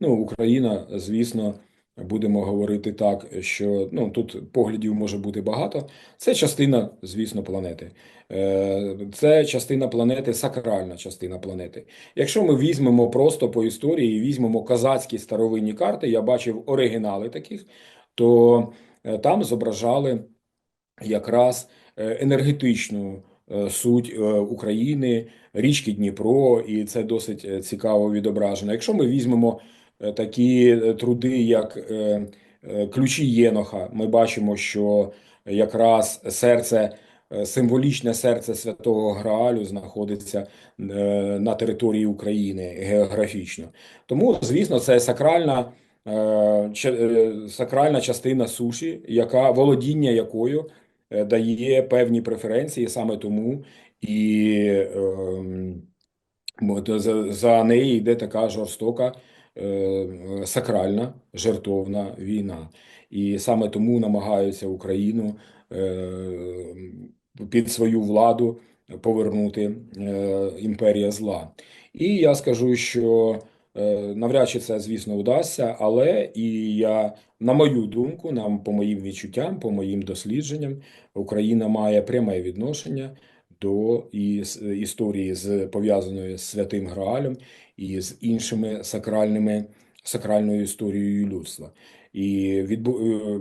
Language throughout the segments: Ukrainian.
Ну, Україна, звісно, будемо говорити так, що ну тут поглядів може бути багато. Це частина, звісно, планети. Е, Це частина планети, сакральна частина планети. Якщо ми візьмемо просто по історії, візьмемо казацькі старовинні карти, я бачив оригінали таких, то е, там зображали якраз е, енергетичну суть України, річки Дніпро, і це досить цікаво відображено. Якщо ми візьмемо такі е, труди, як е, е, ключі Єноха, ми бачимо, що якраз серце. е, Символічне серце Святого Граалю знаходиться е, на території України географічно. Тому, звісно, це сакральна, е, е, сакральна частина суші, яка володіння якою е, дає певні преференції саме тому, і ем, за, неї йде така жорстока е, сакральна жертовна війна. І саме тому намагаються Україну е, під свою владу повернути е, імперія зла. І я скажу, що е, навряд чи це, звісно, вдасться, але і я, на мою думку, нам по моїм відчуттям, по моїм дослідженням, Україна має пряме відношення до іс- історії з пов'язаної з Святим Граалем і з іншими сакральними сакральною історією людства. І відбу... е,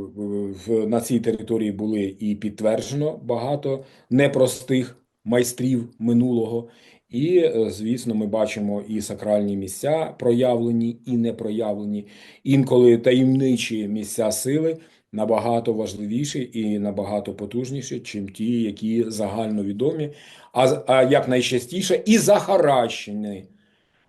в... на цій території були і підтверджено багато непростих майстрів минулого. І, е, звісно, ми бачимо і сакральні місця проявлені, і не проявлені, інколи таємничі місця сили набагато важливіші і набагато потужніші, чим ті, які загальновідомі, а, а як найчастіше і захаращені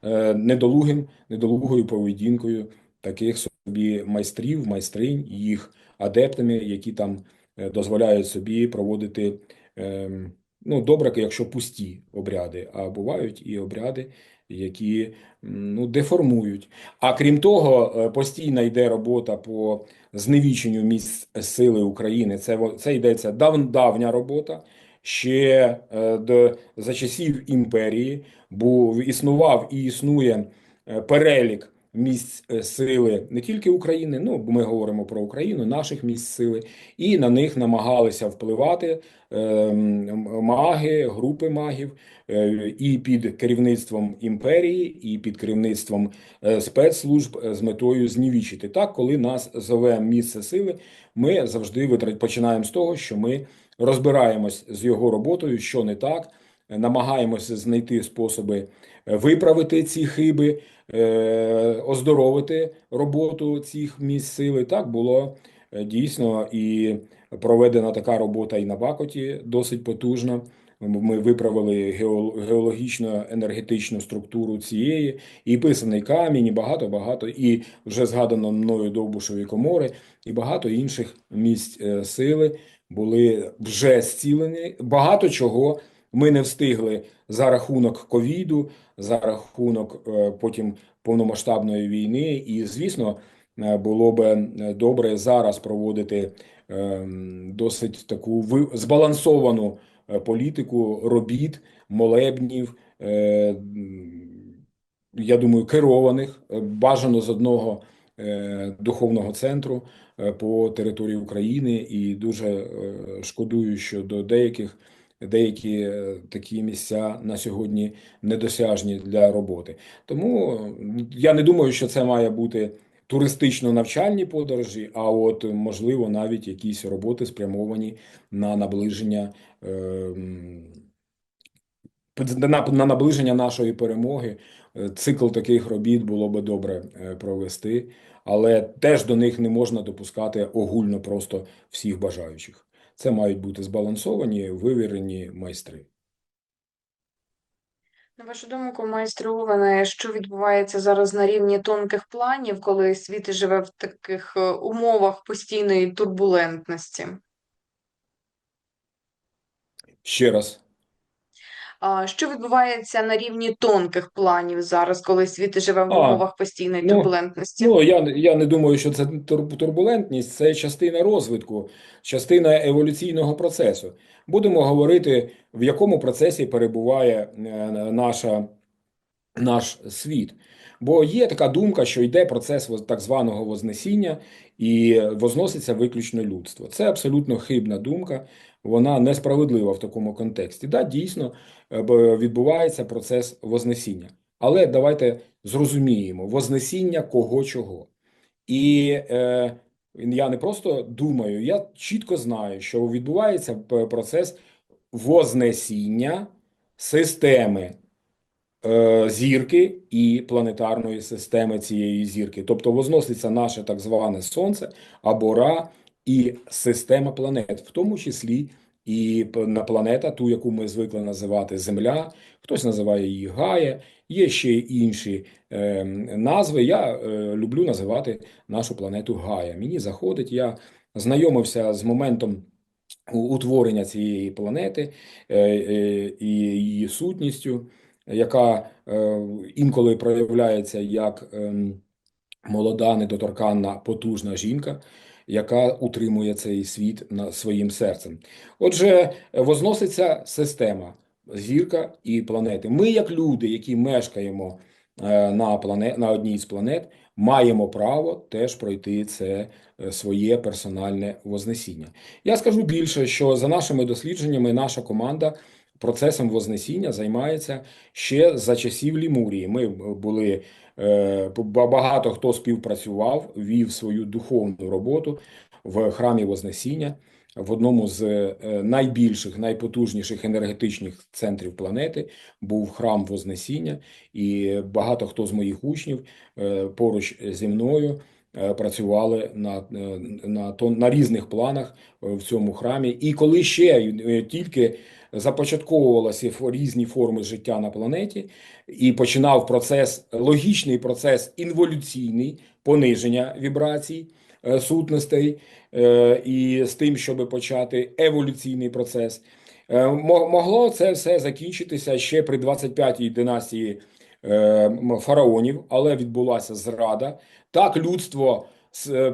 е, недолугим, недолугою поведінкою таких собі майстрів, майстринь, їх адептами, які там е, дозволяють собі проводити, ем, ну, добре, якщо пусті обряди, а бувають і обряди, які ну, деформують. А крім того, е, постійно йде робота по зневіченню місць сили України. Це, це йдеться дав, давня робота. Ще е, до, за часів імперії був існував і існує е, перелік місць е, сили не тільки України, ну ми говоримо про Україну, наших місць сили, і на них намагалися впливати е, маги, групи магів, е, і під керівництвом імперії, і під керівництвом е, спецслужб з метою знівічити. Так, коли нас зове місце сили, ми завжди витра- починаємо з того, що ми розбираємось з його роботою, що не так, намагаємося знайти способи е, виправити ці хиби, е, оздоровити роботу цих місць сили. Так було е, дійсно і проведена така робота і на Бакоті досить потужна. Ми виправили геологічно-енергетичну структуру цієї, і писаний камінь, і багато-багато, і вже згадано мною Довбушеві комори, і багато інших місць сили були вже зцілені. Багато чого ми не встигли за рахунок ковіду, за рахунок е, потім повномасштабної війни. І, звісно, е, було би е, добре зараз проводити досить таку збалансовану політику робіт, молебнів. Я думаю, керованих бажано з одного духовного центру по території України, і дуже шкодую, що до деяких деякі е, такі місця на сьогодні недосяжні для роботи. Тому я не думаю, що це має бути туристично-навчальні подорожі, а от можливо навіть якісь роботи спрямовані на наближення. на, на наближення нашої перемоги Е, цикл таких робіт було би добре е, провести, але теж до них не можна допускати огульно просто всіх бажаючих. Це мають бути збалансовані, вивірені майстри. На вашу думку, майстре Овене, що відбувається зараз на рівні тонких планів, коли світ живе в таких е, умовах постійної турбулентності? Ще раз. Що відбувається на рівні тонких планів зараз, коли світ живе в умовах постійної ну, турбулентності? Ну, я, я не думаю, що це тур- турбулентність, це частина розвитку, частина еволюційного процесу. Будемо говорити, в якому процесі перебуває е, наша, наш світ. Бо є така думка, що йде процес так званого вознесіння і возноситься виключно людство. Це абсолютно хибна думка, вона несправедлива в такому контексті. Да, дійсно е, відбувається процес вознесіння. Але давайте зрозуміємо, вознесіння кого чого. І е, я не просто думаю, я чітко знаю, що відбувається процес вознесіння системи е, зірки і планетарної системи цієї зірки. Тобто возноситься наше так зване Сонце або Ра і система планет, в тому числі і на планета, ту, яку ми звикли називати Земля, хтось називає її Гая, є ще інші е, назви. Я е, люблю називати нашу планету Гая. Мені заходить, я знайомився з моментом утворення цієї планети е, е, і її сутністю, яка е, інколи проявляється як ем, молода, недоторканна, потужна жінка, яка утримує цей світ своїм серцем. Отже, возноситься система, зірка і планети. Ми, як люди, які мешкаємо е, на планет, на одній з планет, маємо право теж пройти це е, своє персональне вознесіння. Я скажу більше, що за нашими дослідженнями наша команда процесом вознесіння займається ще за часів Лімурії. Ми були е, багато хто співпрацював, вів свою духовну роботу в храмі Вознесіння. В одному з е, найбільших, найпотужніших енергетичних центрів планети був храм Вознесіння, і багато хто з моїх учнів е, поруч зі мною працювали на, е, на, на різних планах в цьому храмі. І коли ще тільки започатковувалися різні форми життя на планеті, і починав процес, логічний процес інволюційний пониження вібрацій е, сутностей, е, і з тим, щоб почати еволюційний процес. Е, Могло це все закінчитися ще при 25-й династії фараонів, але відбулася зрада. Так людство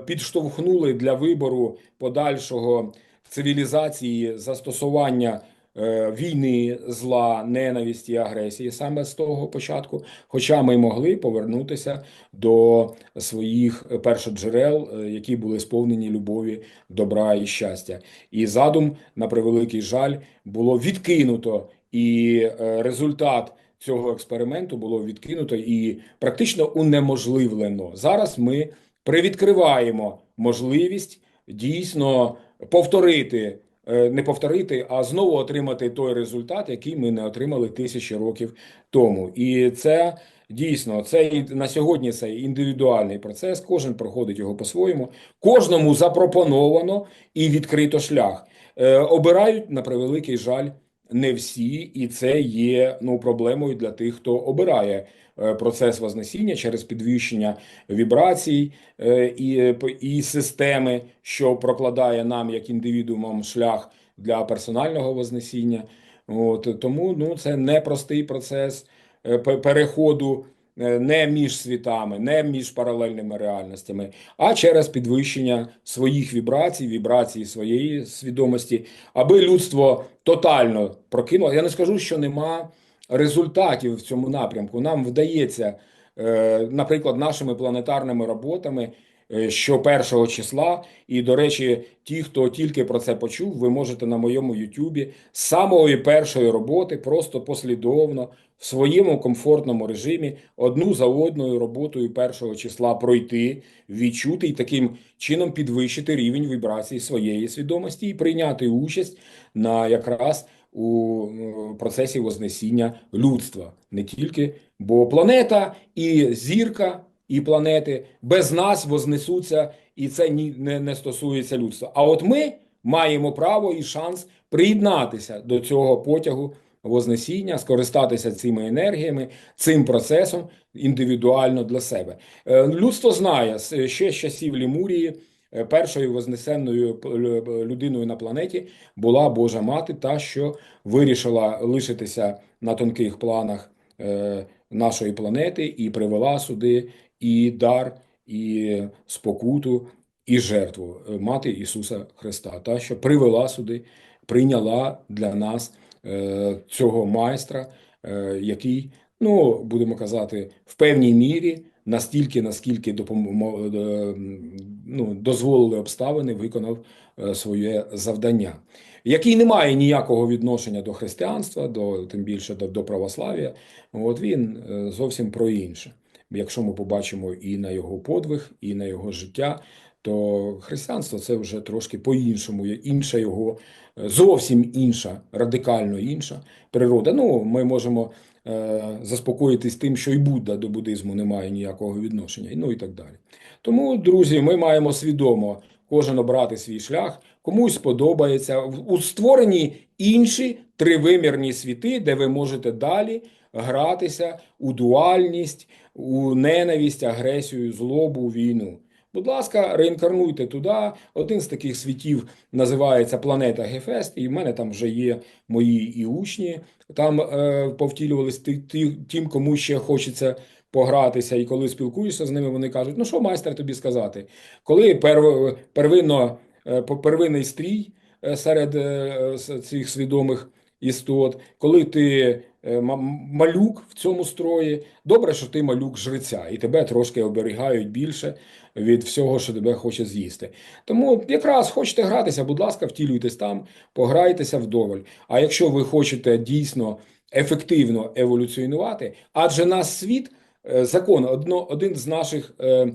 підштовхнули для вибору подальшого цивілізації застосування війни, зла, ненависті, агресії саме з того початку. Хоча ми могли повернутися до своїх першоджерел, е, які були сповнені любові, добра і щастя. І задум, на превеликий жаль, було відкинуто, і е, результат цього експерименту було відкинуто і практично унеможливлено. Зараз ми привідкриваємо можливість дійсно повторити, е, не повторити, а знову отримати той результат, який ми не отримали тисячі років тому. І це дійсно це на сьогодні це індивідуальний процес. Кожен проходить його по-своєму. Кожному запропоновано і відкрито шлях. Е, Обирають на превеликий жаль. Не всі, і це є ну проблемою для тих, хто обирає е, процес вознесіння через підвищення вібрацій е, і, і системи, що прокладає нам як індивідуумам шлях для персонального вознесіння. От тому ну це непростий процес е, переходу е, не між світами, не між паралельними реальностями, а через підвищення своїх вібрацій, вібрацій своєї свідомості, аби людство тотально прокинуло. Я не скажу, що нема результатів в цьому напрямку. Нам вдається, е, наприклад, нашими планетарними роботами. е, Що першого числа, і до речі, ті, хто тільки про це почув, ви можете на моєму Ютубі з самої першої роботи просто послідовно в своєму комфортному режимі одну за одною роботою першого числа пройти, відчути і таким чином підвищити рівень вібрацій своєї свідомості і прийняти участь на якраз у е, процесі вознесіння людства. Не тільки, бо планета і зірка, і планети без нас вознесуться, і це ні, не, не стосується людства. А от ми маємо право і шанс приєднатися до цього потягу Вознесіння, скористатися цими енергіями, цим процесом індивідуально для себе. Е, Людство знає с- ще з часів Лімурії, е, першою вознесенною людиною на планеті була Божа Мати, та що вирішила лишитися на тонких планах е, нашої планети і привела сюди і дар, і спокуту, і жертву е, Мати Ісуса Христа, та що привела сюди, прийняла для нас е, цього майстра, е, який Ну, будемо казати, в певній мірі, настільки, наскільки допомо... е, ну, дозволили обставини, виконав е, своє завдання, який не має ніякого відношення до християнства, до тим більше до, до православ'я. От він е, зовсім про інше. Якщо ми побачимо і на його подвиг, і на його життя, то християнство це вже трошки по-іншому, інша його, зовсім інша, радикально інша природа. Ну, ми можемо заспокоїтись тим, що і Будда до буддизму не має ніякого відношення, ну і так далі. Тому, друзі, ми маємо свідомо кожен обрати свій шлях. Комусь подобається В- у створенні інші тривимірні світи, де ви можете далі гратися у дуальність, у ненависть, агресію, злобу, війну. Будь ласка, реінкарнуйте туди. Один з таких світів називається Планета Гефест, і в мене там вже є мої і учні. Там е, повтілювались ті, ті, тим, кому ще хочеться погратися. І коли спілкуєшся з ними, вони кажуть: ну що майстер тобі сказати? Коли перв, первинно, е, первинний стрій е, серед е, цих свідомих істот, коли ти е, малюк в цьому строї, добре, що ти малюк жреця, і тебе трошки оберігають більше від всього, що тебе хоче з'їсти. Тому якраз хочете гратися, будь ласка, втілюйтесь там, пограйтеся вдоволь. А якщо ви хочете дійсно ефективно еволюціонувати, адже наш світ, е, закон, один з наших е,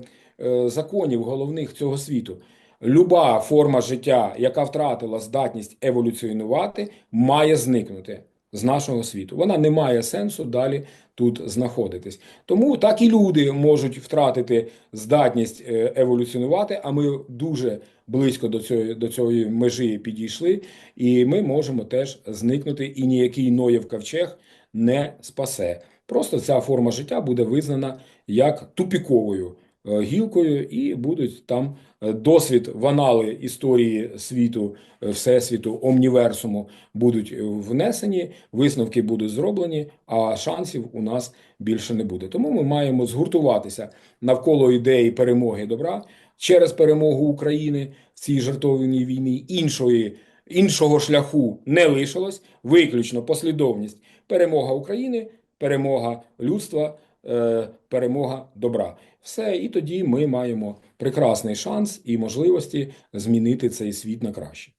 законів головних цього світу. Люба форма життя, яка втратила здатність еволюціонувати, має зникнути з нашого світу. Вона не має сенсу далі тут знаходитись. Тому так і люди можуть втратити здатність е, еволюціонувати, а ми дуже близько до цієї, до цієї межі підійшли, і ми можемо теж зникнути, і ніякий Ноєв ковчег не спасе. Просто ця форма життя буде визнана як тупіковою гілкою, і будуть там е, досвід в анали історії світу, е, всесвіту, омніверсуму будуть е, внесені, висновки будуть зроблені, а шансів у нас більше не буде. Тому ми маємо згуртуватися навколо ідеї перемоги добра через перемогу України в цій жертовній війні. Іншої іншого шляху не лишилось, виключно послідовність перемога України, перемога людства, е, перемога добра. Все, і тоді ми маємо прекрасний шанс і можливості змінити цей світ на краще.